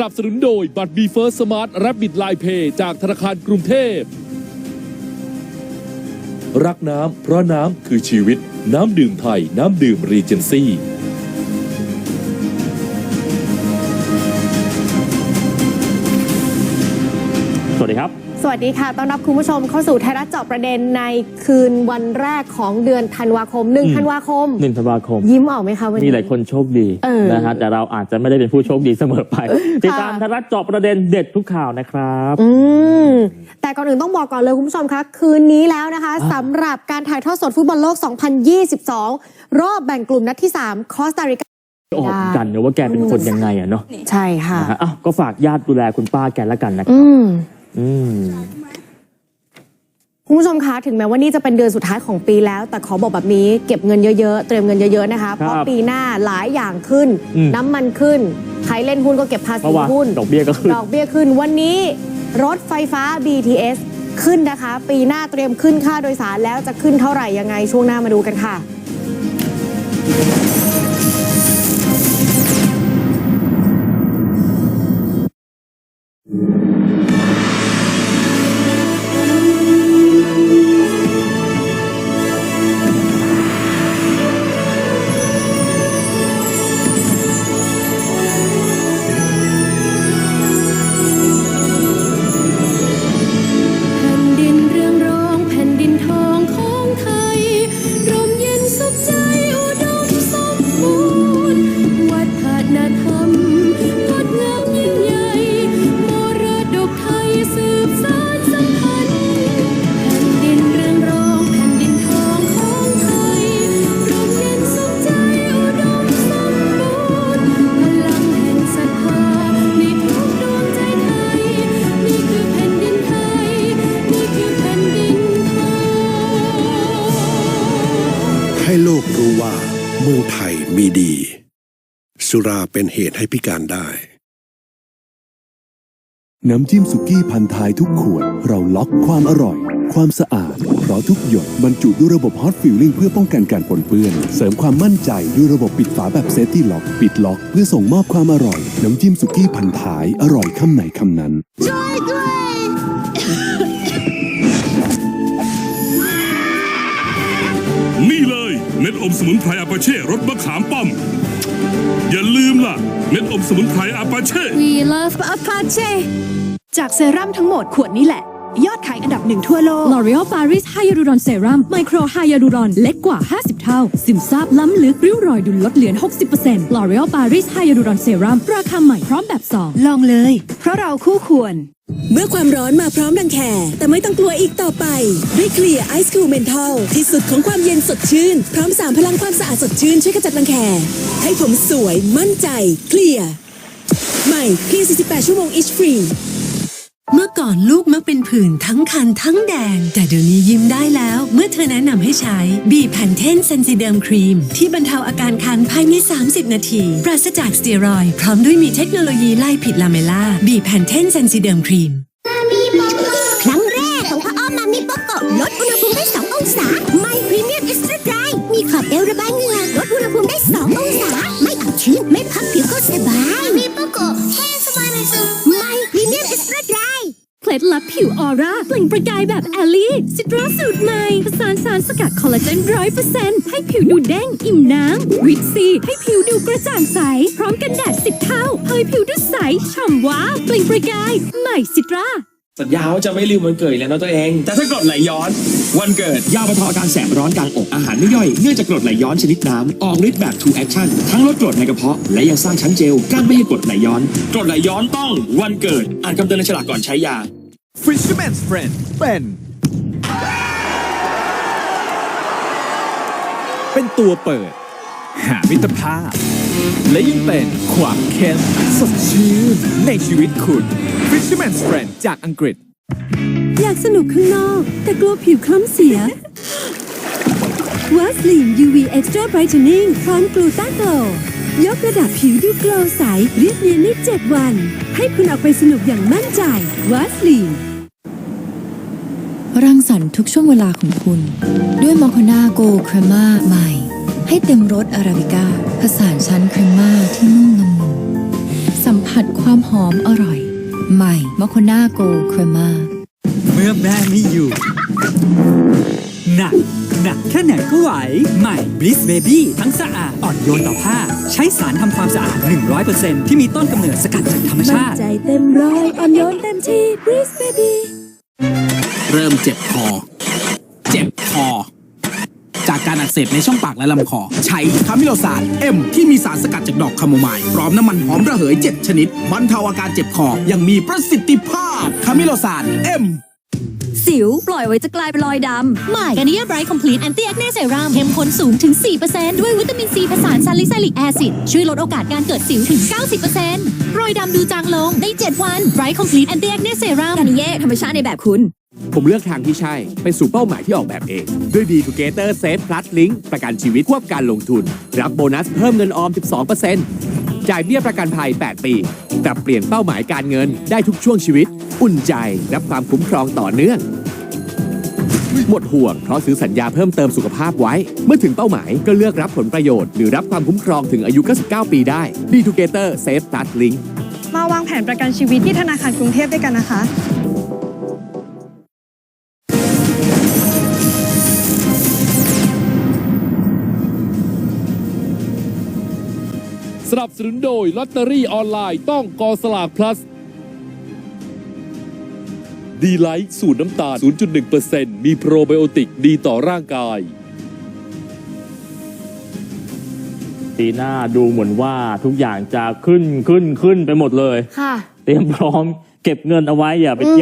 นับสนุนโดยบัตรบีเฟิร์สสมาร์ทรับบิดไลเพย์จากธนาคารกรุงเทพ รักน้ำเพราะน้ำคือชีวิต น้ำดื่มไทย น้ำดื่มรีเจนซี่ สวัสดีครับ สวัสดีค่ะต้อนรับคุณผู้ชมเข้าสู่ไทยรัฐเจาะประเด็นในคืนวันแรกของเดือนธันวาคมอืม1ธันวาคมหนึ่งธันวาคม ยิ้มออกไหมคะวันนี้มีหลายคนโชคดีเออนะฮะแต่เราอาจจะไม่ได้เป็นผู้โชคดีเสมอไป ติดตามไทยรัฐเจาะประเด็นเด็ดทุกข่าวนะครับอืมแต่ก่อนอื่นต้องบอกก่อนเลยคุณผู้ชมคะคืนนี้แล้วนะคะอ่าสำหรับการถ่ายทอดสดฟุตบอลโลก 2022 รอบแบ่งกลุ่มนัดที่ 3 คอสตาริกาออกกันเนอะว่าแกเป็นคนยังไงอะเนาะใช่ค่ะนะฮะอ้าวก็ฝากญาติดูแลคุณป้าแกแล้วกันนะคอืรับม อืมคุณผู้ชมคะถึงแม้ว่านี่จะเป็นเดือนสุดท้ายของปีแล้ว แต่ขอบอกแบบนี้เก็บเงินเยอะๆ เตรียมเงินเยอะๆนะคะ เพราะปีหน้าหลายอย่างขึ้น อืม น้ำมันขึ้น ใครเล่นหุ้นก็เก็บภาเพษีราะว่าหุ้น ดอกเบี้ยก็ขึ้น ดอกเบี้ยขึ้นวันนี้รถไฟฟ้า BTS ขึ้นนะคะ ปีหน้าเตรียมขึ้นค่าโดยสารแล้วจะขึ้นเท่าไหร่ยังไงช่วงหน้ามาดูกันค่ะ โลกรู้ว่าเมืองไทยมีดี สุราเป็นเหตุให้พิการได้ น้ำจิ้มสุกี้พันท้ายทุกขวด เราล็อกความอร่อย ความสะอาด เพราะทุกหยดบรรจุด้วยระบบฮอตฟิลลิ่งเพื่อป้องกันการปนเปื้อน เสริมความมั่นใจด้วยระบบปิดฝาแบบเซฟตี้ล็อก ปิดล็อกเพื่อส่งมอบความอร่อย น้ำจิ้มสุกี้พันท้ายอร่อยคำไหนคำนั้นนี่ อมสมุนไพรอาปาเช่รสมะขามป้อม อย่าลืมล่ะ เม็ดอมสมุนไพรอาปาเช่ We love Apache จากเซรั่มทั้งหมดขวดนี้แหละ ยอดขายอันดับหนึ่งทั่วโลก L'Oreal Paris Hyaluron Serum Micro Hyaluron เล็กกว่า 50 เท่า ซึมซาบล้ำลึกริ้วรอยดูลดเหลือน 60% L'Oreal Paris Hyaluron Serum ราคาใหม่พร้อมแบบ2ลองเลย เพราะเราคู่ควรเมื่อความร้อนมาพร้อมรังแคแต่ไม่ต้องกลัวอีกต่อไป ด้วยเคลียร์ไอซ์คูลเมนทอลที่สุดของความเย็นสดชื่น พร้อมสามพลังความสะอาดสดชื่น ช่วยขจัดรังแคให้ผมสวยมั่นใจ เคลียร์ใหม่เพียง48 ชั่วโมง อิชฟรี เมื่อก่อนลูกมักเป็นผื่นทั้งคันทั้งแดง แต่เดี๋ยวนี้ยิ้มได้แล้ว เมื่อเธอแนะนำให้ใช้บีแพนเทนเซนซิเดิมครีม ที่บรรเทาอาการคันภายใน 30 นาที ปราศจากสเตียรอยด์พร้อมด้วยมีเทคโนโลยีไล่ผิดลาเมล่าบีแพนเทนเซนซิเดิมครีมครั้งแรกของพ่ออ้อมมามิโปโกะลดอุณหภูมิได้ 2 องศาไม่พรีเมียมเอ็กซ์ตร้าไดรมีขอบเอวระบายเหงื่อลดอุณหภูมิได้ 2 องศา ไม่อับชื้นไม่พับผิวก็สบายมิโปโกะแห้ง ดลับผิวออร่าเปล่งประกายแบบแอลลี่ซิตราสูตรใหม่ผสานสารสกัดคอลลาเจนร้อยเปอร์เซ็นต์ให้ผิวดูเด้งอิ่มน้ำวิตซีให้ผิวดูกระจ่างใส พร้อมกันแดดสิบเท่าเผยผิวดูใสฉ่ำว้าเปล่งประกาย ใหม่ซิตราสัญญาว่าจะไม่ลืมวันเกิดแล้วนะตัวเอง แต่ถ้ากรดไหลย้อน วันเกิด ยาบรรเทาอาการแสบร้อนกลางอกอาหารไม่ย่อย เนื่องจากกรดไหลย้อนชนิดน้ำ ออกฤทธิ์แบบ2 action ทั้งลดกรดในกระเพาะ และยังสร้างชั้นเจลกั้นไม่ให้กรดไหลย้อน กรดไหลย้อนต้องวันเกิด อ่านคำเตือนในฉลากก่อนใช้ยา Fisherman's Friend เป็น เป็นตัวเปิด หามิตรภาพ และยิ่งเป็นความเข้มสดชื่นในชีวิตคุณ Fisherman's Friend จากอังกฤษ อยากสนุกข้างนอก แต่กลัวผิวคล้ำเสีย วัสลีน UV Extra Brightening พร้อมกลูต้าโกลยกระดับผิวดูโกลใสเรียบเนียนใน7วัน ให้คุณออกไปสนุกอย่างมั่นใจวัสลีน รังสรรค์ทุกช่วงเวลาของคุณ ด้วยมอคนาโกครม่าใหม่ ให้เต็มรสอาราบิก้าผสานชั้นครีมม่าที่นุ่มละมุนสสัมผัสความหอมอร่อย ใหม่ม o โคนาโกครมาเมื่อแม่ไม่อยู่หนักหนักแค่ไหนก็ไหว ใหม่ Bliss Baby ทั้งสะอาด อ่อนโยนต่อผ้า ใช้สารทำความสะอาด 100%ที่มีต้นกำเนิดสกัดจากธรรมชาติใจเต็มร้อย อ่อนโยนเต็มที่ Breeze Baby เริ่มเจ็บคอ เจ็บคอ จากการอักเสบในช่องปากและลำคอ ใช้คามิโลซานเอ็มที่มีสารสกัดจากดอกคาโมไมล์พร้อมน้ำมันหอมระเหย 7 ชนิดบรรเทาอาการเจ็บคออย่างมีประสิทธิภาพคามิโลซานเอ็มสิว ปล่อยไว้จะกลายเป็นรอยดำใหม่กานิยาไบรท์คอมพลีทแอนตี้แอคเนเซรั่มเข้มข้นสูงถึง 4%ด้วยวิตามินซีผสานซาลิซิลิกแอซิดช่วยลดโอกาสการเกิดสิวถึง 90%รอยดำดูจางลงใน7วันไบรท์คอมพลีทแอนตี้แอคเนเซรั่มกานิเย่ธรรมชาติในแบบคุณ ผมเลือกทางที่ใช่ ไปสู่เป้าหมายที่ออกแบบเอง ด้วย d t o g e t h e r Safe Plus Link ประกันชีวิตควบการลงทุน รับโบนัสเพิ่มเงินออม 12%จ่ายเบี้ยประกันภัย 8 ปีปรับเปลี่ยนเป้าหมายการเงินได้ทุกช่วงชีวิต อุ่นใจรับความคุ้มครองต่อเนื่อง หมดห่วงเพราะซื้อสัญญาเพิ่มเติมสุขภาพไว้ เมื่อถึงเป้าหมายก็เลือกรับผลประโยชน์หรือรับความคุ้มครองถึงอายุ 99 ปีได้ d t o g e t h e r Safe Plus Link มาวางแผนประกันชีวิตที่ธนาคารกรุงเทพด้วยกันนะคะ สนับสนุนโดยลอตเตอรี่ออนไลน์ต้องกอสลาก plus ดีไลท์สูตรน้ำตาล 0.1%มีโปรไบโอติกดีต่อร่างกาย ปีหน้าดูเหมือนว่าทุกอย่างจะขึ้นขึ้นขึ้นไปหมดเลย ค่ะ เตรียมพร้อมเก็บเงินเอาไว้อย่าไปเที่ยว